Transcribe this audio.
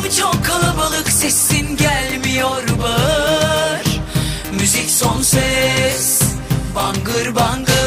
Ortam çok kalabalık sesin gelmiyor bağır. Müzik son ses Bangır bangır.